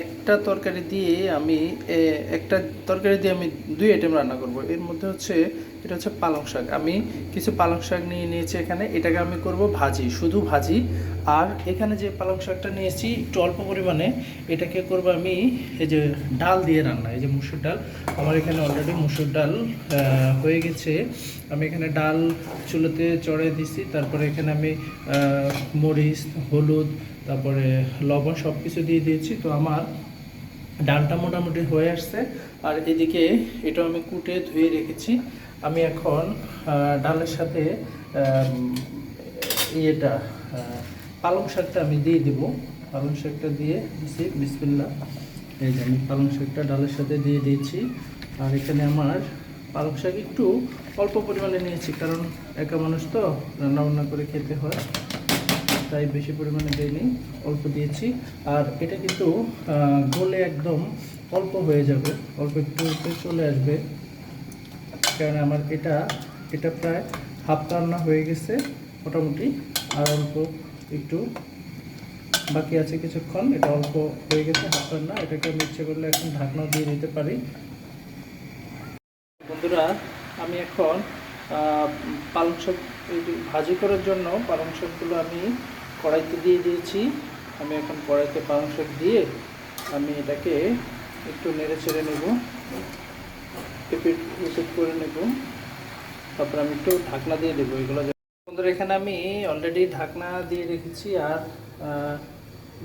একটা তরকারি দিয়ে আমি একটা তরকারি দিয়ে আমি দুই আইটেম রান্না করব। এর মধ্যে হচ্ছে, এটা হচ্ছে পালং শাক। আমি কিছু পালং শাক নিয়ে নিয়েছি এখানে। এটাকে আমি করব ভাজি, শুধু ভাজি। আর এখানে যে পালং শাকটা নিয়েছি একটু অল্প পরিমাণে এটাকে করব আমি, এই যে ডাল দিয়ে রান্না, এই যে মুসুর ডাল। আমার এখানে অলরেডি মুসুর ডাল হয়ে গেছে। আমি এখানে ডাল চুলোতে চড়াই দিছি। তারপরে এখানে আমি মরিচ, হলুদ তারপরে লবণ সব কিছু দিয়ে দিয়েছি, তো আমার ডালটা মোটামুটি হয়ে আসছে। আর এদিকে এটা আমি কুটে ধুয়ে রেখেছি। আমি এখন ডালের সাথে ইয়েটা পালং শাকটা আমি দিয়ে দিব। পালং শাকটা দিয়ে দিছি বিসমিল্লা এই যে আমি পালং শাকটা ডালের সাথে দিয়ে দিয়েছি। আর এখানে আমার পালং শাক একটু অল্প পরিমাণে নিয়েছি, কারণ একা মানুষ তো রান্না বান্না করে খেতে হয়। তাই বেশি পরিমাণে দেয়নি অল্প দিয়েছি। আর এটা কিন্তু গলে একদম অল্প হয়ে যাবে, অল্প একটু চলে আসবে। কারণ আমার এটা এটা প্রায় হাফ রান্না হয়ে গেছে, মোটামুটি। আর অল্প একটু বাকি আছে কিছুক্ষণ, এটা অল্প হয়ে গেছে, হাফ রান্না। এটাকে আমি ইচ্ছে করলে এখন ঢাকনাও দিয়ে দিতে পারি। বন্ধুরা, আমি এখন পালং শাক ভাজি করার জন্য পালং শাকগুলো আমি কড়াইতে দিয়ে দিয়েছি। আমি এখন কড়াইতে পালং শাক দিয়ে আমি এটাকে একটু নেড়ে চেড়ে নেব। রিপিট করে নেব। তারপর আমি একটু ঢাকনা দিয়ে দেবো এগুলো বন্ধুরা, এখানে আমি অলরেডি ঢাকনা দিয়ে রেখেছি আর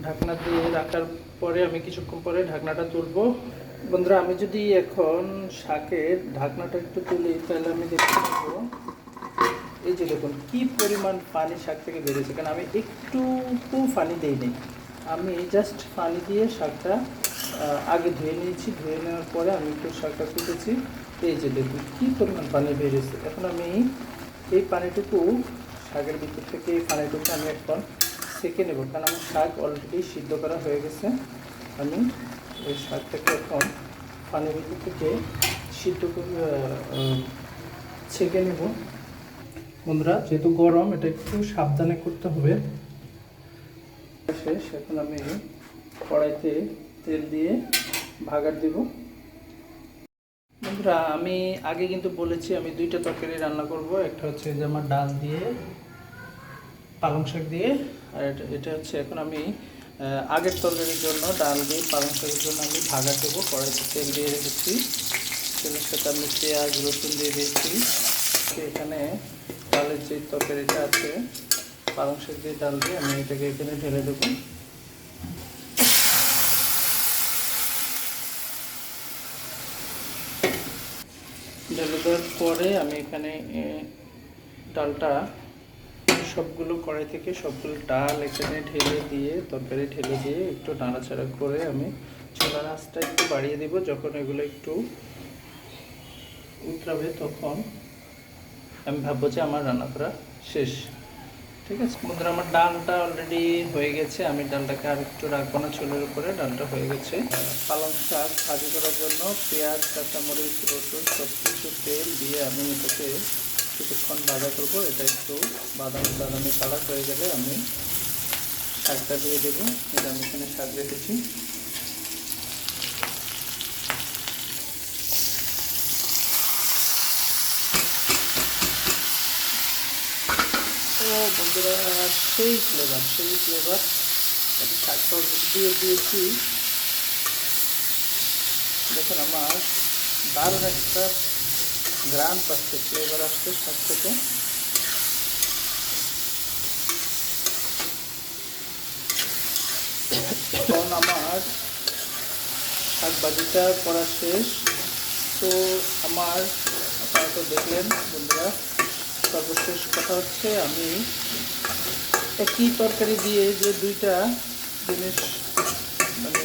ঢাকনা দিয়ে রাখার পরে আমি কিছুক্ষণ পরে ঢাকনাটা তুলবো। বন্ধুরা, আমি যদি এখন শাকের ঢাকনাটা একটু তুলি, তাহলে আমি দেখতে পাবো এই যে দেখুন, কি পরিমাণ পানি শাক থেকে বেরিয়েছে? কারণ আমি একটু পানি দিইনি আমি জাস্ট পানি দিয়ে শাকটা আগে ধুয়ে নিয়েছি। ধুয়ে নেওয়ার পরে আমি একটু শাকটা কুটেছি এই যে দেখুন, কি পরিমাণ পানি বেরিয়েছে। এখন আমি এই পানিটুকু, শাকের ভিতর থেকে এই পানিটুকু আমি এখন সেকে নেব। কারণ আমার শাক অলরেডি সিদ্ধ করা হয়ে গেছে। আমি এই শাকটাকে এখন পানির ভিতর থেকে সিদ্ধ করে ছেঁকে নেব। বন্ধুরা, যেহেতু গরম, এটা একটু সাবধানে করতে হবে। শেষ, এখন আমি কড়াইতে তেল দিয়ে ভাগার দেব। বন্ধুরা, আমি আগে কিন্তু বলেছি আমি দুইটা তরকারি রান্না করব। একটা হচ্ছে যে আমার ডাল দিয়ে, পালং শাক দিয়ে, আর এটা হচ্ছে এখন আমি আগের তরকারির জন্য ডাল দিয়ে পালং শাকের জন্য আমি ভাগা দেবো। কড়াইতে তেল দিয়ে রেখেছি। তেলের সাথে আমি পেঁয়াজ, রসুন দিয়ে দিয়েছি। তো এখানে ডালের যে তরকারিটা আছে, পালং শাক দিয়ে ডাল দিয়ে আমি এটাকে এখানে ঢেলে দেবো। ঢেলে দেওয়ার পরে আমি এখানে ডালটা সবগুলো কড়াই থেকে সবগুলো ডাল এখানে ঢেলে দিয়ে, তরকারি ঢেলে দিয়ে একটু নাড়াচাড়া করে আমি চোলার আঁচটা একটু বাড়িয়ে দিব। যখন এগুলো একটু উতরাবে তখন আমি ভাববো যে আমার রান্না করা শেষ। ঠিক আছে? বন্ধুরা, আমার ডালটা অলরেডি হয়ে গেছে। আমি ডালটাকে আর একটু রাখব না চুলের উপরে। ডালটা হয়ে গেছে। পালং শাক ভাজি করার জন্য পেঁয়াজ, কাঁচামরিচ, রসুন সব কিছু তেল দিয়ে আমি এটাকে কিছুক্ষণ ভাজা করব। এটা একটু বাদামি বাদামি কালার হয়ে গেলে আমি শাকটা দিয়ে দেবো। এটা আমি এখানে শাক রেখেছি। বন্ধুরা সেই ফ্লেভার সেই ফ্লেভার আমি শাকটা অলরেডি দিয়ে দিয়েছি দেখুন আমার দারুণ একটা গ্রান পাচ্ছে ফ্লেভার আসছে শাক থেকে এখন আমার শাক ভাজিটা করা শেষ তো আমার আপনারা তো দেখলেন বন্ধুরা সর্বশেষ কথা হচ্ছে, আমি একই তরকারি দিয়ে যে দুইটা জিনিস মানে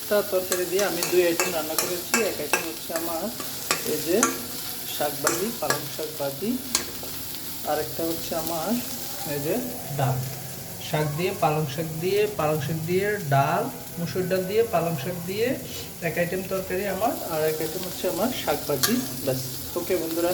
একটা তরকারি দিয়ে আমি দুই আইটেম রান্না করেছি, এক আইটেম হচ্ছে আমার এই যে শাক ভাজি পালং শাক ভাজি আরেকটা হচ্ছে আমার এই যে ডাল। শাক দিয়ে, পালং শাক দিয়ে, পালং শাক দিয়ে ডাল, মুসুর ডাল দিয়ে পালং শাক দিয়ে এক আইটেম তরকারি আমার, আর এক আইটেম হচ্ছে আমার শাক ভাজি ব্যাস। ওকে বন্ধুরা।